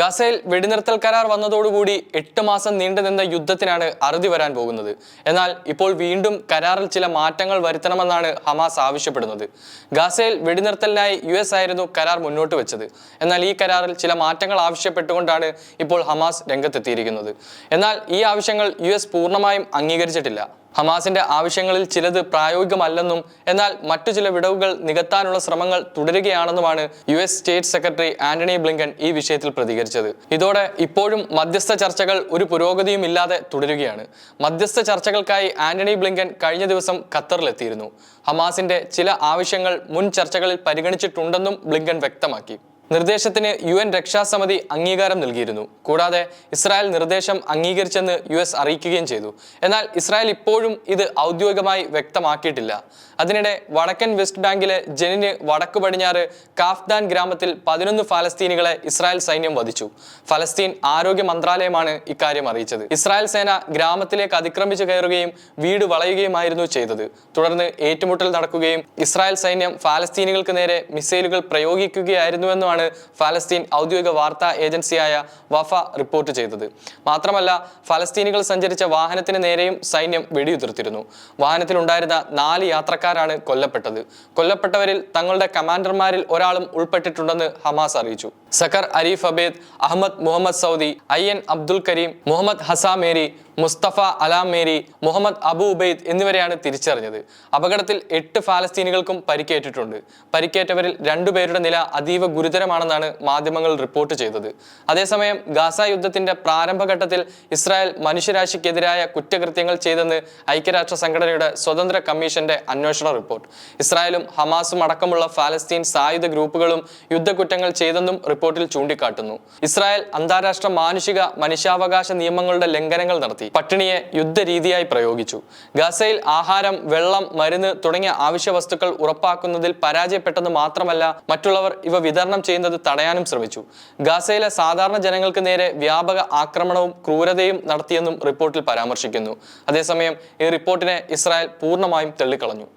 ഗാസയിൽ വെടിനിർത്തൽ കരാർ വന്നതോടുകൂടി എട്ട് മാസം നീണ്ടുനിന്ന യുദ്ധത്തിനാണ് അറുതി വരാൻ പോകുന്നത്. എന്നാൽ ഇപ്പോൾ വീണ്ടും കരാറിൽ ചില മാറ്റങ്ങൾ വരുത്തണമെന്നാണ് ഹമാസ് ആവശ്യപ്പെടുന്നത്. ഗസയിൽ വെടിനിർത്തലിനായി യു എസ് ആയിരുന്നു കരാർ മുന്നോട്ട് വെച്ചത്. എന്നാൽ ഈ കരാറിൽ ചില മാറ്റങ്ങൾ ആവശ്യപ്പെട്ടുകൊണ്ടാണ് ഇപ്പോൾ ഹമാസ് രംഗത്തെത്തിയിരിക്കുന്നത്. എന്നാൽ ഈ ആവശ്യങ്ങൾ യു പൂർണമായും അംഗീകരിച്ചിട്ടില്ല. ഹമാസിന്റെ ആവശ്യങ്ങളിൽ ചിലത് പ്രായോഗികമല്ലെന്നും എന്നാൽ മറ്റു ചില വിടവുകൾ നികത്താനുള്ള ശ്രമങ്ങൾ തുടരുകയാണെന്നുമാണ് U S state secretary Antony Blinken ഈ വിഷയത്തിൽ പ്രതികരിച്ചത്. ഇതോടെ ഇപ്പോഴും മധ്യസ്ഥ ചർച്ചകൾ ഒരു പുരോഗതിയും ഇല്ലാതെ തുടരുകയാണ്. മധ്യസ്ഥ ചർച്ചകൾക്കായി ആന്റണി ബ്ലിങ്കൻ കഴിഞ്ഞ ദിവസം ഖത്തറിലെത്തിയിരുന്നു. ഹമാസിന്റെ ചില ആവശ്യങ്ങൾ മുൻ ചർച്ചകളിൽ പരിഗണിച്ചിട്ടുണ്ടെന്നും ബ്ലിങ്കൻ വ്യക്തമാക്കി. നിർദ്ദേശത്തിന് യു എൻ രക്ഷാസമിതി അംഗീകാരം നൽകിയിരുന്നു. കൂടാതെ ഇസ്രായേൽ നിർദ്ദേശം അംഗീകരിച്ചെന്ന് യു എസ് അറിയിക്കുകയും ചെയ്തു. എന്നാൽ ഇസ്രായേൽ ഇപ്പോഴും ഇത് ഔദ്യോഗികമായി വ്യക്തമാക്കിയിട്ടില്ല. അതിനിടെ വടക്കൻ വെസ്റ്റ് ബാങ്കിലെ ജനിന് വടക്കു പടിഞ്ഞാറ് കാഫ്ദാൻ ഗ്രാമത്തിൽ പതിനൊന്ന് ഫലസ്തീനികളെ ഇസ്രായേൽ സൈന്യം വധിച്ചു. ഫലസ്തീൻ ആരോഗ്യ മന്ത്രാലയമാണ് ഇക്കാര്യം അറിയിച്ചത്. ഇസ്രായേൽ സേന ഗ്രാമത്തിലേക്ക് അതിക്രമിച്ചു കയറുകയും വീട് വളയുകയുമായിരുന്നു ചെയ്തത്. തുടർന്ന് ഏറ്റുമുട്ടൽ നടക്കുകയും ഇസ്രായേൽ സൈന്യം ഫലസ്തീനികൾക്ക് നേരെ മിസൈലുകൾ പ്രയോഗിക്കുകയായിരുന്നുവെന്നുമാണ് ഫലസ്തീൻ ഔദ്യോഗിക വാർത്താ ഏജൻസിയായ വഫ റിപ്പോർട്ട് ചെയ്തത്. മാത്രമല്ല ഫലസ്തീനികൾ സഞ്ചരിച്ച വാഹനത്തിന് നേരെയും സൈന്യം വെടിയുതിർത്തിരുന്നു. വാഹനത്തിലുണ്ടായിരുന്ന നാല് യാത്രക്കാരാണ് കൊല്ലപ്പെട്ടത്. കൊല്ലപ്പെട്ടവരിൽ തങ്ങളുടെ കമാൻഡർമാരിൽ ഒരാളും ഉൾപ്പെട്ടിട്ടുണ്ടെന്ന് ഹമാസ് അറിയിച്ചു. Zakar Arif Abed Ahmed Muhammad Saudi N Abdul Karim Muhammad ഹസാമേരി Mustafa alarm Mary Muhammad Abu Ubaid എന്നിവരെയാണ് തിരിച്ചറിഞ്ഞത്. അപകടത്തിൽ എട്ട് ഫാലസ്തീനികൾക്കും പരിക്കേറ്റിട്ടുണ്ട്. പരിക്കേറ്റവരിൽ രണ്ടുപേരുടെ നില അതീവ ഗുരുതരമാണെന്നാണ് മാധ്യമങ്ങൾ റിപ്പോർട്ട് ചെയ്തത്. അതേസമയം ഗാസ യുദ്ധത്തിന്റെ പ്രാരംഭഘട്ടത്തിൽ ഇസ്രായേൽ മനുഷ്യരാശിക്കെതിരായ കുറ്റകൃത്യങ്ങൾ ചെയ്തെന്ന് ഐക്യരാഷ്ട്ര സംഘടനയുടെ സ്വതന്ത്ര കമ്മീഷന്റെ അന്വേഷണ റിപ്പോർട്ട്. ഇസ്രായേലും ഹമാസും അടക്കമുള്ള ഫാലസ്തീൻ സായുധ ഗ്രൂപ്പുകളും യുദ്ധക്കുറ്റങ്ങൾ ചെയ്തെന്നും റിപ്പോർട്ടിൽ ചൂണ്ടിക്കാട്ടുന്നു. ഇസ്രായേൽ അന്താരാഷ്ട്ര മാനുഷിക മനുഷ്യാവകാശ നിയമങ്ങളുടെ ലംഘനങ്ങൾ നടത്തി. പട്ടിണിയെ യുദ്ധരീതിയായി പ്രയോഗിച്ചു. ഗസയിൽ ആഹാരം വെള്ളം മരുന്ന് തുടങ്ങിയ ആവശ്യ വസ്തുക്കൾ ഉറപ്പാക്കുന്നതിൽ പരാജയപ്പെട്ടെന്ന് മാത്രമല്ല മറ്റുള്ളവർ ഇവ വിതരണം ചെയ്യുന്നത് തടയാനും ശ്രമിച്ചു. ഗസയിലെ സാധാരണ ജനങ്ങൾക്ക് നേരെ വ്യാപക ആക്രമണവും ക്രൂരതയും നടത്തിയെന്നും റിപ്പോർട്ടിൽ പരാമർശിക്കുന്നു. അതേസമയം ഈ റിപ്പോർട്ടിനെ ഇസ്രായേൽ പൂർണമായും തള്ളിക്കളഞ്ഞു.